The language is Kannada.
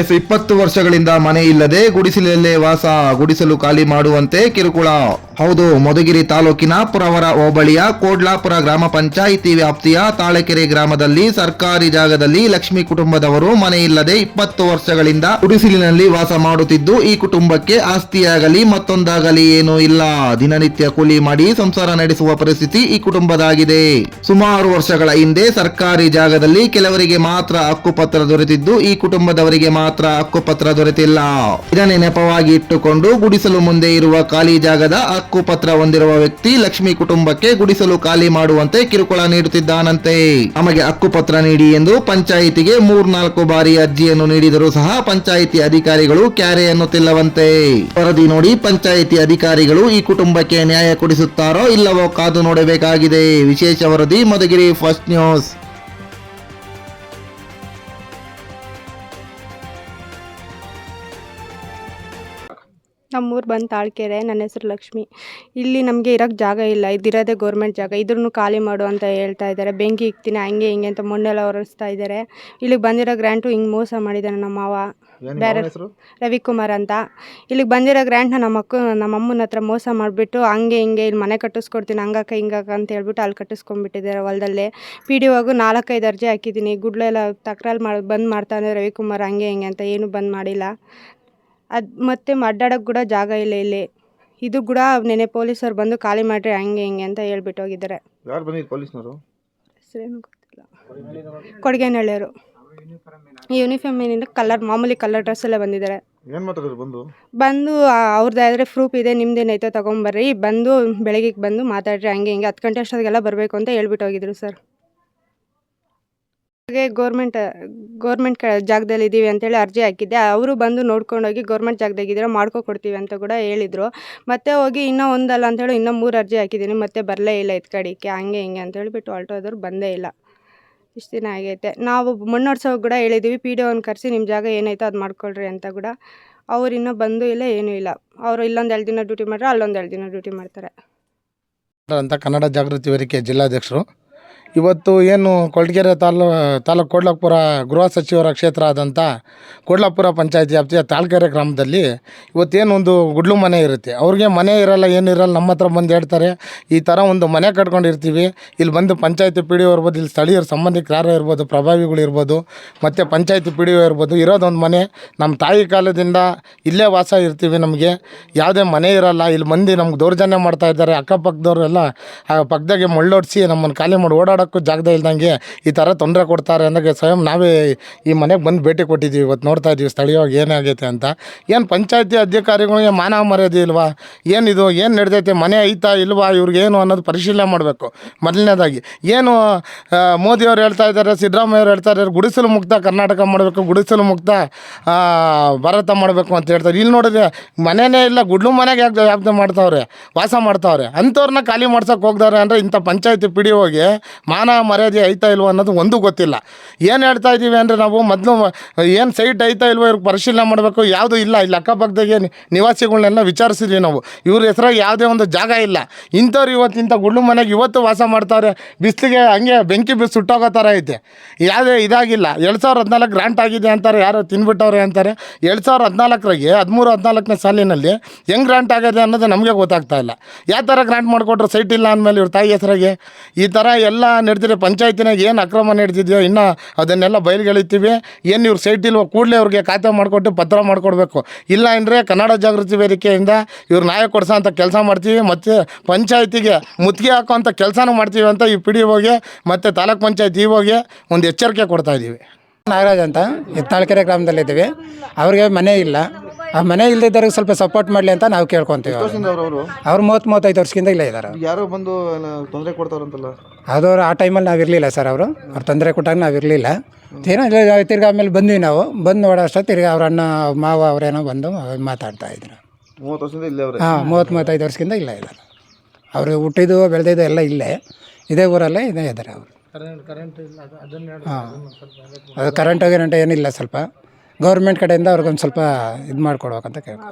ಎಫ್ ಇಪ್ಪತ್ತು ವರ್ಷಗಳಿಂದ ಮನೆ ಇಲ್ಲದೆ ಗುಡಿಸಲಲ್ಲೇ ವಾಸ ಗುಡಿಸಲು ಖಾಲಿ ಮಾಡುವಂತೆ ಕಿರುಕುಳ. ಹೌದು, ಮಧುಗಿರಿ ತಾಲೂಕಿನ ಪುರವರ ಹೋಬಳಿಯ ಕೋಡ್ಲಾಪುರ ಗ್ರಾಮ ಪಂಚಾಯಿತಿ ವ್ಯಾಪ್ತಿಯ ತಾಳೆಕೆರೆ ಗ್ರಾಮದಲ್ಲಿ ಸರ್ಕಾರಿ ಜಾಗದಲ್ಲಿ ಲಕ್ಷ್ಮಿ ಕುಟುಂಬದವರು ಮನೆ ಇಲ್ಲದೆ ಇಪ್ಪತ್ತು ವರ್ಷಗಳಿಂದ ಗುಡಿಸಲಿನಲ್ಲಿ ವಾಸ ಮಾಡುತ್ತಿದ್ದು, ಈ ಕುಟುಂಬಕ್ಕೆ ಆಸ್ತಿಯಾಗಲಿ ಮತ್ತೊಂದಾಗಲಿ ಏನೂ ಇಲ್ಲ. ದಿನನಿತ್ಯ ಕೂಲಿ ಮಾಡಿ ಸಂಸಾರ ನಡೆಸುವ ಪರಿಸ್ಥಿತಿ ಈ ಕುಟುಂಬದಾಗಿದೆ. ಸುಮಾರು ವರ್ಷಗಳ ಹಿಂದೆ ಸರ್ಕಾರಿ ಜಾಗದಲ್ಲಿ ಕೆಲವರಿಗೆ ಮಾತ್ರ ಹಕ್ಕುಪತ್ರ ದೊರೆತಿದ್ದು, ಈ ಕುಟುಂಬದವರಿಗೆ ಮಾತ್ರ ಹಕ್ಕುಪತ್ರ ದೊರೆತಿಲ್ಲ. ಇದನ್ನೇ ನೆಪವಾಗಿ ಇಟ್ಟುಕೊಂಡು ಗುಡಿಸಲು ಮುಂದೆ ಇರುವ ಖಾಲಿ ಜಾಗದ ಹಕ್ಕುಪತ್ರ ಹೊಂದಿರುವ ವ್ಯಕ್ತಿ ಲಕ್ಷ್ಮಿ ಕುಟುಂಬಕ್ಕೆ ಗುಡಿಸಲು ಖಾಲಿ ಮಾಡುವಂತೆ ಕಿರುಕುಳ ನೀಡುತ್ತಿದ್ದಾನಂತೆ. ನಮಗೆ ಹಕ್ಕುಪತ್ರ ನೀಡಿ ಎಂದು ಪಂಚಾಯಿತಿಗೆ ಮೂರ್ನಾಲ್ಕು ಬಾರಿ ಅರ್ಜಿಯನ್ನು ನೀಡಿದರೂ ಸಹ ಪಂಚಾಯಿತಿ ಅಧಿಕಾರಿಗಳು ಕ್ಯಾರೆ ಎನ್ನುತ್ತಿಲ್ಲವಂತೆ. ವರದಿ ನೋಡಿ ಪಂಚಾಯಿತಿ ಅಧಿಕಾರಿಗಳು ಈ ಕುಟುಂಬಕ್ಕೆ ನ್ಯಾಯ ಕೊಡಿಸುತ್ತಾರೋ ಇಲ್ಲವೋ ಕಾದು ನೋಡಬೇಕಾಗಿದೆ. ವಿಶೇಷ ವರದಿ ಮಧುಗಿರಿ ಫಸ್ಟ್ ನ್ಯೂಸ್. ನಮ್ಮೂರು ಬಂದು ತಾಳ್ಕೆರೆ ನನ್ನ ಹೆಸರು ಲಕ್ಷ್ಮಿ. ಇಲ್ಲಿ ನಮಗೆ ಇರೋಕ್ಕೆ ಜಾಗ ಇಲ್ಲ ಇದಿರೋದೆ ಗೌರ್ಮೆಂಟ್ ಜಾಗ. ಇದ್ರೂ ಖಾಲಿ ಮಾಡು ಅಂತ ಹೇಳ್ತಾ ಇದ್ದಾರೆ ಬೆಂಕಿ ಇಕ್ತೀನಿ ಹಂಗೆ ಹಿಂಗೆ ಅಂತ ಮಣ್ಣೆಲ್ಲ ಒರೆಸ್ತಾ ಇದ್ದಾರೆ ಇಲ್ಲಿಗೆ ಬಂದಿರೋ ಗ್ರ್ಯಾಂಟು ಹಿಂಗೆ ಮೋಸ ಮಾಡಿದ್ದಾನೆ ನಮ್ಮ ಮಾವ. ಬೇರೆ ರವಿಕುಮಾರ್ ಅಂತ. ಇಲ್ಲಿಗೆ ಬಂದಿರೋ ಗ್ರ್ಯಾಂಟ್ನ ನಮ್ಮ ಅಕ್ಕ ನಮ್ಮ ಅಮ್ಮನ ಹತ್ರ ಮೋಸ ಮಾಡಿಬಿಟ್ಟು ಹಂಗೆ ಹಿಂಗೆ ಇಲ್ಲಿ ಮನೆ ಕಟ್ಟಿಸ್ಕೊಡ್ತೀನಿ ಹಂಗಕ್ಕ ಹಿಂಗಕ್ಕ ಅಂತ ಹೇಳ್ಬಿಟ್ಟು ಅಲ್ಲಿ ಕಟ್ಟಿಸ್ಕೊಂಡ್ಬಿಟ್ಟಿದ್ದಾರೆ ಹೊಲದಲ್ಲೇ. ಪಿ ಡಿ ಒಗು ನಾಲ್ಕೈದು ಅರ್ಜಿ ಹಾಕಿದ್ದೀನಿ. ಗುಡ್ಲೆಲ್ಲ ತಕರಾರು ಮಾಡಿ ಬಂದ್ ಮಾಡ್ತಾನೆ ರವಿಕುಮಾರ್ ಹಂಗೆ ಹಿಂಗೆ ಅಂತ ಏನೂ ಬಂದ್ ಮಾಡಿಲ್ಲ. ಅದು ಮತ್ತೆ ಅಡ್ಡಾಡೋಕ್ಕೆ ಕೂಡ ಜಾಗ ಇಲ್ಲ ಇಲ್ಲಿ. ಇದು ಕೂಡ ನೆನೆ ಪೊಲೀಸರು ಬಂದು ಖಾಲಿ ಮಾಡಿರಿ ಹಂಗೆ ಹಿಂಗೆ ಅಂತ ಹೇಳ್ಬಿಟ್ಟು ಹೋಗಿದ್ದಾರೆ. ಯಾರು ಬಂದಿದ್ದು ಪೊಲೀಸ್ನವರು? ಹೆಸ್ರೇನು ಗೊತ್ತಿಲ್ಲ. ಕೊಡ್ಗೇನಹಳ್ಳಿಯವರು ಯೂನಿಫಾರ್ಮ್ ಏನಿಲ್ಲ ಕಲರ್ ಮಾಮೂಲಿ ಕಲರ್ ಡ್ರೆಸ್ಸಲ್ಲೇ ಬಂದಿದ್ದಾರೆ. ಏನು ಮಾತಾಡಿದ್ರು ಬಂದು? ಬಂದು ಅವ್ರದ್ದಾದ್ರೆ ಪ್ರೂಫ್ ಇದೆ ನಿಮ್ದೇನೈತೋ ತೊಗೊಂಬರ್ರಿ ಬಂದು ಬೆಳಗ್ಗೆ ಬಂದು ಮಾತಾಡ್ರಿ ಹಂಗೆ ಹಿಂಗೆ ಹತ್ತು ಗಂಟೆ ಅಷ್ಟೊತ್ತಿಗೆಲ್ಲ ಬರಬೇಕು ಅಂತ ಹೇಳ್ಬಿಟ್ಟು ಹೋಗಿದ್ರು ಸರ್. ಹಾಗೆ ಗೋರ್ಮೆಂಟ್ ಗೋರ್ಮೆಂಟ್ ಜಾಗದಲ್ಲಿ ಇದ್ದೀವಿ ಅಂತೇಳಿ ಅರ್ಜಿ ಹಾಕಿದ್ದೆ. ಅವರು ಬಂದು ನೋಡ್ಕೊಂಡೋಗಿ ಗೌರ್ಮೆಂಟ್ ಜಾಗದಾಗಿದ್ರೆ ಮಾಡ್ಕೊ ಕೊಡ್ತೀವಿ ಅಂತ ಕೂಡ ಹೇಳಿದರು. ಮತ್ತೆ ಹೋಗಿ ಇನ್ನೂ ಒಂದಲ್ಲ ಅಂತೇಳಿ ಇನ್ನೂ ಮೂರು ಅರ್ಜಿ ಹಾಕಿದ್ದೀನಿ. ಮತ್ತೆ ಬರಲೇ ಇಲ್ಲ ಇದು ಕಡೆಗೆ ಹಂಗೆ ಹಿಂಗೆ ಅಂತ ಹೇಳ್ಬಿಟ್ಟು ಆಲ್ಟೋದವ್ರು ಬಂದೇ ಇಲ್ಲ. ಇಷ್ಟು ದಿನ ಆಗೈತೆ. ನಾವು ಮಣ್ಣೊಡ್ಸೋಕೆ ಕೂಡ ಹೇಳಿದ್ದೀವಿ ಪಿ ಡಿ ಒನ್ ಕರೆಸಿ ನಿಮ್ಮ ಜಾಗ ಏನೈತೋ ಅದು ಮಾಡ್ಕೊಳ್ರಿ ಅಂತ ಕೂಡ. ಅವ್ರು ಇನ್ನೂ ಬಂದು ಇಲ್ಲ, ಏನೂ ಇಲ್ಲ. ಅವರು ಇಲ್ಲೊಂದು ಎರಡು ದಿನ ಡ್ಯೂಟಿ ಮಾಡ್ರೆ ಅಲ್ಲೊಂದು ಎರಡು ದಿನ ಡ್ಯೂಟಿ ಮಾಡ್ತಾರೆ. ಅಂತ ಕನ್ನಡ ಜಾಗೃತಿ ವೇದಿಕೆ ಜಿಲ್ಲಾಧ್ಯಕ್ಷರು. ಇವತ್ತು ಏನು ಕೊಳ್ಗೆರೆ ತಾಲೂ, ತಾಲೂಕು ಕೊಡ್ಲಾಪುರ ಗೃಹ ಸಚಿವರ ಕ್ಷೇತ್ರ ಆದಂಥ ಕೊಡ್ಲಾಪುರ ಪಂಚಾಯತಿ ವ್ಯಾಪ್ತಿಯ ತಾಳ್ಕೆರೆ ಗ್ರಾಮದಲ್ಲಿ ಇವತ್ತೇನು ಒಂದು ಗುಡ್ಲು ಮನೆ ಇರುತ್ತೆ. ಅವ್ರಿಗೆ ಮನೆ ಇರಲ್ಲ ಏನಿರಲ್ಲ ನಮ್ಮ ಹತ್ರ ಬಂದು ಹೇಳ್ತಾರೆ. ಈ ಥರ ಒಂದು ಮನೆ ಕಟ್ಕೊಂಡಿರ್ತೀವಿ. ಇಲ್ಲಿ ಬಂದು ಪಂಚಾಯತಿ ಪಿ ಡಿ ಒ ಇರ್ಬೋದು, ಇಲ್ಲಿ ಸ್ಥಳೀಯರ ಸಂಬಂಧಿಕರು ಯಾರೋ ಇರ್ಬೋದು, ಪ್ರಭಾವಿಗಳು ಇರ್ಬೋದು, ಮತ್ತು ಪಂಚಾಯತಿ ಪಿ ಡಿ ಒ ಇರ್ಬೋದು, ಇರೋದೊಂದು ಮನೆ. ನಮ್ಮ ತಾಯಿ ಕಾಲದಿಂದ ಇಲ್ಲೇ ವಾಸ ಇರ್ತೀವಿ ನಮಗೆ. ಯಾವುದೇ ಮನೆ ಇರಲ್ಲ, ಇಲ್ಲಿ ಮಂದಿ ನಮ್ಗೆ ದೌರ್ಜನ್ಯ ಮಾಡ್ತಾ ಇದ್ದಾರೆ. ಅಕ್ಕಪಕ್ಕದವರೆಲ್ಲ ಪಕ್ಕದಾಗೆ ಮಳ್ಳೊಡ್ಸಿ ನಮ್ಮನ್ನು ಖಾಲಿ ಮಾಡಿ ಓಡಾಡೋಕ್ಕೂ ಜಾಗದ ಇಲ್ದಂಗೆ ಈ ಥರ ತೊಂದರೆ ಕೊಡ್ತಾರೆ ಅಂದಾಗ ಸ್ವಯಂ ನಾವೇ ಈ ಮನೆಗೆ ಬಂದು ಭೇಟಿ ಕೊಟ್ಟಿದ್ದೀವಿ. ಇವತ್ತು ನೋಡ್ತಾ ಇದ್ದೀವಿ ಸ್ಥಳೀಯವಾಗಿ ಏನಾಗೈತೆ ಅಂತ. ಏನು ಪಂಚಾಯತಿ ಅಧಿಕಾರಿಗಳಿಗೆ ಮಾನವ ಮರ್ಯಾದೆ ಇಲ್ವಾ? ಏನಿದು? ಏನು ನಡೆದೈತೆ? ಮನೆ ಐತಾ ಇಲ್ವಾ? ಇವ್ರಿಗೆ ಏನು ಅನ್ನೋದು ಪರಿಶೀಲನೆ ಮಾಡಬೇಕು. ಮೊದಲನೇದಾಗಿ, ಏನು ಮೋದಿಯವರು ಹೇಳ್ತಾ ಇದ್ದಾರೆ ಸಿದ್ದರಾಮಯ್ಯವ್ರು ಹೇಳ್ತಾ ಇದ್ದಾರೆ, ಗುಡಿಸಲು ಮುಕ್ತ ಕರ್ನಾಟಕ ಮಾಡಬೇಕು, ಗುಡಿಸಲು ಮುಕ್ತ ಭಾರತ ಮಾಡಬೇಕು ಅಂತ ಹೇಳ್ತಾರೆ ಇಲ್ಲಿ ನೋಡಿದ್ರೆ ಮನೆಯೇ ಇಲ್ಲ, ಗುಡ್ಲು ಮನೆಗೆ ಯಾಕೆ ವ್ಯಾಪ್ತಿ ಮಾಡ್ತಾವ್ರೆ? ವಾಸ ಮಾಡ್ತಾವ್ರೆ. ಅಂಥವ್ರನ್ನ ಖಾಲಿ ಮಾಡ್ಸೋಕೆ ಹೋಗ್ತಾರೆ ಅಂದರೆ ಇಂಥ ಪಂಚಾಯತಿ ಪಿ ಡಿ ಹೋಗಿ ಮಾನ ಮರ್ಯಾದೆ ಐತಾ ಇಲ್ವೋ ಅನ್ನೋದು ಒಂದು ಗೊತ್ತಿಲ್ಲ. ಏನು ಹೇಳ್ತಾ ಇದ್ದೀವಿ ಅಂದರೆ ನಾವು ಮೊದಲು ಏನು ಸೈಟ್ ಐತಾ ಇಲ್ವೋ ಇವ್ರಿಗೆ ಪರಿಶೀಲನೆ ಮಾಡಬೇಕು, ಯಾವುದು ಇಲ್ಲ, ಇಲ್ಲಿ ಅಕ್ಕಪಕ್ಕದಾಗೆ ನಿವಾಸಿಗಳನ್ನೆಲ್ಲ ವಿಚಾರಿಸಿದ್ವಿ ನಾವು. ಇವ್ರ ಹೆಸ್ರಾಗಿ ಯಾವುದೇ ಒಂದು ಜಾಗ ಇಲ್ಲ. ಇಂಥವ್ರು ಇವತ್ತು ಇಂಥ ಮನೆಗೆ ಇವತ್ತು ವಾಸ ಮಾಡ್ತಾರೆ, ಬಿಸಿಲಿಗೆ ಹಂಗೆ ಬೆಂಕಿ ಬಿಸಿ ಸುಟ್ಟೋಗೋ ಥರ ಐತೆ. ಯಾವುದೇ ಇದಾಗಿಲ್ಲ. ಎರಡು ಸಾವಿರದ ಹದಿನಾಲ್ಕು ಗ್ರಾಂಟ್ ಆಗಿದೆ ಅಂತಾರೆ, ಯಾರೋ ತಿನ್ಬಿಟ್ಟವ್ರೆ ಅಂತಾರೆ. ಎರಡು ಸಾವಿರದ ಹದಿನಾಲ್ಕರಾಗೆ ಹದಿಮೂರು, ಹದಿನಾಲ್ಕನೇ ಸಾಲಿನಲ್ಲಿ ಹೆಂಗೆ ಗ್ರಾಂಟ್ ಆಗಿದೆ ಅನ್ನೋದು ನಮಗೆ ಗೊತ್ತಾಗ್ತಾ ಇಲ್ಲ. ಯಾವ ಥರ ಗ್ರಾಂಟ್ ಮಾಡಿಕೊಟ್ರು ಸೈಟ್ ಇಲ್ಲ ಅಂದಮೇಲೆ ಇವ್ರ ತಾಯಿ ಹೆಸರಾಗೆ? ಈ ಥರ ಎಲ್ಲ ನಡೆದಿದೆ ಪಂಚಾಯತಿನಾಗ ಏನು ಅಕ್ರಮ ನಡೆದಿದೆಯೋ ಇನ್ನೂ ಅದನ್ನೆಲ್ಲ ಬಯలుಗೆಳಿತೀವಿ ಏನು ಇವ್ರು ಸೈಟ್ ಕೂಡಲೇ ಅವ್ರಿಗೆ ಖಾತೆ ಮಾಡಿಕೊಟ್ಟು ಪತ್ರ ಮಾಡಿಕೊಡ್ಬೇಕು. ಇಲ್ಲ ಅಂದರೆ ಕನ್ನಡ ಜಾಗೃತಿ ವೇದಿಕೆಯಿಂದ ಇವ್ರು ನ್ಯಾಯ ಕೊಡಿಸೋ ಕೆಲಸ ಮಾಡ್ತೀವಿ. ಮತ್ತು ಪಂಚಾಯತಿಗೆ ಮುತ್ತಿಗೆ ಹಾಕೋಂಥ ಕೆಲಸನೂ ಮಾಡ್ತೀವಿ ಅಂತ ಈ ಪಿ ಡಿ ಒಗೆ ಮತ್ತು ತಾಲೂಕ್ ಪಂಚಾಯತ್ ಇ ಒಂದು ಎಚ್ಚರಿಕೆ ಕೊಡ್ತಾ ಇದ್ದೀವಿ ನಾಗರಾಜ್ ಅಂತ, ಹಿತ್ತಾಳ್ಕೆರೆ ಗ್ರಾಮದಲ್ಲಿದ್ದೀವಿ. ಅವ್ರಿಗೆ ಮನೆ ಇಲ್ಲ. ಆ ಮನೆ ಇಲ್ಲದಿದ್ದವ್ರಿಗೆ ಸ್ವಲ್ಪ ಸಪೋರ್ಟ್ ಮಾಡಲಿ ಅಂತ ನಾವು ಕೇಳ್ಕೊತೀವಿ ಅವರು. ಅವ್ರು ಮೂವತ್ತು ಮೂವತ್ತೈದು ವರ್ಷಕ್ಕಿಂತ ಇಲ್ಲ ಇದ್ದಾರೆ. ಯಾರು ಬಂದು ತೊಂದರೆ ಕೊಡ್ತಾರಂತಲ್ಲ? ಅದವ್ರು ಆ ಟೈಮಲ್ಲಿ ನಾವು ಇರಲಿಲ್ಲ ಸರ್ ಅವರು. ಅವ್ರು ತೊಂದರೆ ಕೊಟ್ಟಾಗ ನಾವು ಇರಲಿಲ್ಲ. ಏನೋ ತಿರ್ಗಿ ಆಮೇಲೆ ಬಂದ್ವಿ ನಾವು. ಬಂದು ನೋಡೋ ತಿರ್ಗಿ ತಿರ್ಗಾ ಅವ್ರ ಅಣ್ಣ ಮಾವ ಅವರೇನೋ ಬಂದು ಮಾತಾಡ್ತಾ ಇದ್ರು. ಮೂವತ್ತು ವರ್ಷದಿಂದ ಇಲ್ಲ ಅವ್ರೆ? ಹಾಂ ಮೂವತ್ತು ಮೂವತ್ತೈದು ವರ್ಷದಿಂದ ಇಲ್ಲ ಇದ್ದಾರೆ. ಅವರು ಹುಟ್ಟಿದ್ದು ಬೆಳೆದಿದ್ದು ಎಲ್ಲ ಇಲ್ಲೇ. ಇದೇ ಊರಲ್ಲೇ ಇದೇ ಇದ್ದಾರೆ ಅವರು. ಹಾಂ ಅದು ಕರೆಂಟ್ ಹೋಗಿ ಏನಿಲ್ಲ ಸ್ವಲ್ಪ. ಗೌರ್ಮೆಂಟ್ ಕಡೆಯಿಂದ ಅವ್ರಿಗೊಂದು ಸ್ವಲ್ಪ ಇದು ಮಾಡಿಕೊಡ್ಬೇಕಂತ ಕೇಳ್ಕೊ